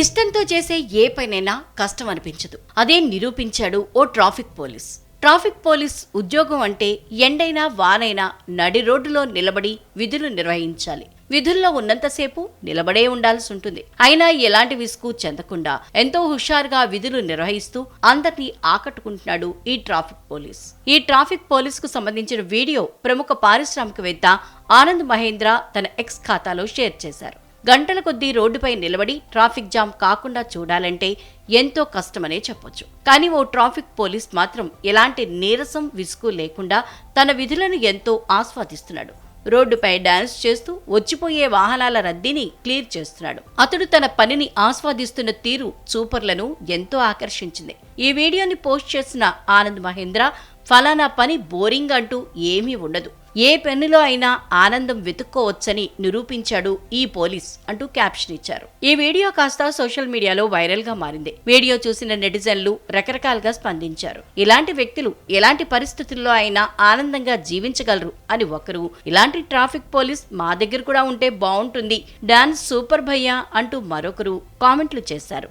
ఇష్టంతో చేసే ఏ పనైనా కష్టం అనిపించదు అదే నిరూపించాడు ఓ ట్రాఫిక్ పోలీస్. ట్రాఫిక్ పోలీస్ ఉద్యోగం అంటే ఎండైనా వానైనా నడి రోడ్డులో నిలబడి విధులు నిర్వహించాలి. విధుల్లో ఉన్నంతసేపు నిలబడే ఉండాల్సి ఉంటుంది. అయినా ఎలాంటి విసుగు చెందకుండా ఎంతో హుషారుగా విధులు నిర్వహిస్తూ అందరినీ ఆకట్టుకుంటున్నాడు ఈ ట్రాఫిక్ పోలీస్. ఈ ట్రాఫిక్ పోలీస్కు సంబంధించిన వీడియో ప్రముఖ పారిశ్రామికవేత్త ఆనంద్ మహేంద్ర తన ఎక్స్ ఖాతాలో షేర్ చేశారు. గంటల కొద్దీ రోడ్డుపై నిలబడి ట్రాఫిక్ జామ్ కాకుండా చూడాలంటే ఎంతో కష్టమనే చెప్పొచ్చు. కానీ ఓ ట్రాఫిక్ పోలీస్ మాత్రం ఎలాంటి నీరసం విసుగు లేకుండా తన విధులను ఎంతో ఆస్వాదిస్తున్నాడు. రోడ్డుపై డాన్స్ చేస్తూ వచ్చిపోయే వాహనాల రద్దీని క్లియర్ చేస్తున్నాడు. అతడు తన పనిని ఆస్వాదిస్తున్న తీరు చూపర్లను ఎంతో ఆకర్షించింది. ఈ వీడియోని పోస్ట్ చేసిన ఆనంద్ మహేంద్ర ఫలానా పని బోరింగ్ అంటూ ఏమీ ఉండదు. ఏ పెన్నులో అయినా ఆనందం వెతుక్కోవచ్చని నిరూపించాడు ఈ పోలీస్ అంటూ క్యాప్షన్ ఇచ్చారు. ఈ వీడియో కాస్త సోషల్ మీడియాలో వైరల్గా మారింది. వీడియో చూసిన నెటిజన్లు రకరకాలుగా స్పందించారు. ఇలాంటి వ్యక్తులు ఎలాంటి పరిస్థితుల్లో అయినా ఆనందంగా జీవించగలరు అని ఒకరు ఇలాంటి ట్రాఫిక్ పోలీస్ మా దగ్గర కూడా ఉంటే బాగుంటుంది డాన్స్ సూపర్ భయ్యా అంటూ మరొకరు కామెంట్లు చేశారు.